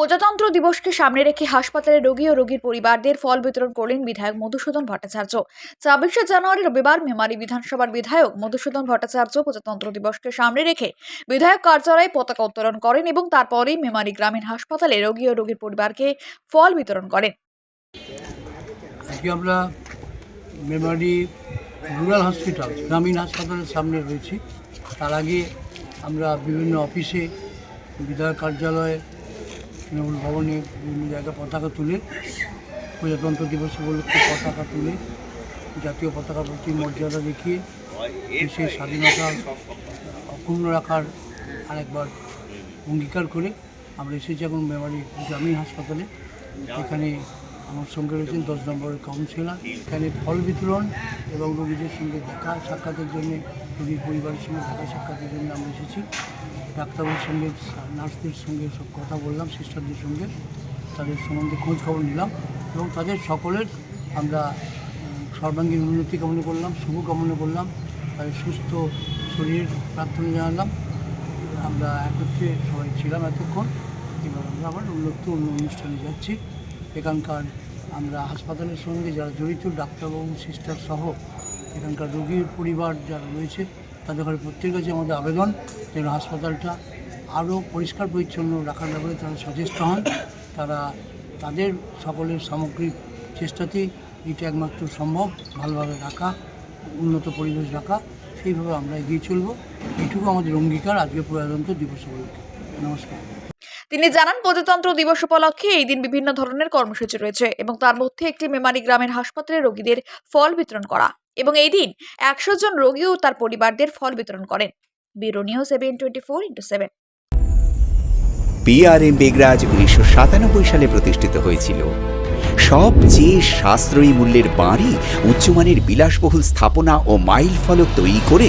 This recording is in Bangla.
প্রজাতন্ত্র দিবসকে সামনে রেখে হাসপাতালে রোগী ও রোগীর পরিবারদের ফল বিতরণ করলেন বিধায়ক মধুসূদন ভট্টাচার্য। ছাব্বিশে জানুয়ারি রবিবার মেমারি বিধানসভার বিধায়ক মধুসূদন ভট্টাচার্য প্রজাতন্ত্র দিবসকে সামনে রেখে বিধায়ক কার্যালয়ে পতাকা উত্তোলন করেন এবং তারপরেই মেমারি গ্রামীণ হাসপাতালে রোগী ও রোগীর পরিবারকে ফল বিতরণ করেন। আজকে আমরা মেমারি রুরাল হসপিটাল গ্রামীণ হাসপাতালের সামনে রয়েছি। তার আগে আমরা বিভিন্ন অফিসে বিধায়ক কার্যালয়ে তৃণমূল ভবনে বিভিন্ন জায়গায় পতাকা তুলে, প্রজাতন্ত্র দিবস উপলক্ষে পতাকা তুলে, জাতীয় পতাকা প্রতি মর্যাদা দেখিয়ে, দেশের স্বাধীনতা অক্ষুণ্ণ রাখার আরেকবার অঙ্গীকার করে আমরা এসেছি এখন মেমারি গ্রামীণ হাসপাতালে। এখানে আমার সঙ্গে রয়েছেন দশ নম্বরের কাউন্সিলর এখানে ফল বিতরণ এবং রোগীদের সঙ্গে দেখা সাক্ষাতের জন্য, রোগীর পরিবারের সঙ্গে দেখা সাক্ষাতের জন্য আমরা এসেছি। ডাক্তারবাবুর সঙ্গে, নার্সদের সঙ্গে সব কথা বললাম সিস্টারদের সঙ্গে। তাদের সম্বন্ধে খোঁজ খবর নিলাম এবং তাদের সকলের আমরা সর্বাঙ্গীন উন্নতি কামনা করলাম, শুভ কামনা করলাম, তাদের সুস্থ শরীর প্রার্থনা জানালাম। আমরা একত্রে সবাই ছিলাম এতক্ষণ, এবার আমরা আবার উন্নত অন্য অনুষ্ঠানে যাচ্ছি। এখানকার আমরা হাসপাতালের সঙ্গে যারা জড়িত ডাক্তারবাবু সিস্টার সহ এখানকার রোগীর পরিবার যারা রয়েছে, তাদের ঘরে প্রত্যেকের কাছে আমাদের আবেদন যেন হাসপাতালটা আরও পরিষ্কার, পরিচ্ছন্ন রাখার ব্যাপারে তারা সচেষ্ট হন। তারা তাদের সকলের সামগ্রিক চেষ্টাতেই এটা একমাত্র সম্ভব, ভালোভাবে রাখা, উন্নত পরিবেশ রাখা, সেইভাবে আমরা এগিয়ে চলব। এইটুকু আমাদের অঙ্গীকার, আজকে প্রজাতন্ত্র দিবস উপলক্ষে। নমস্কার। তিনি জানান, প্রজাতন্ত্র দিবস উপলক্ষে এই দিন বিভিন্ন ধরনের কর্মসূচি রয়েছে এবং তার মধ্যে একটি মেমারি গ্রামের হাসপাতালে রোগীদের ফল বিতরণ করা এবং এই দিন একশো জন রোগী ও তার পরিবারদের ফল বিতরণ করেন। Bureau news seven twenty four into seven. PRM বেগরাজ উনিশশো সাতানব্বই সালে প্রতিষ্ঠিত হয়েছিল। সবচেয়ে সাশ্রয়ী মূল্যের বাড়ি উচ্চমানের বিলাসবহুল স্থাপনা ও মাইল ফলক তৈরি করে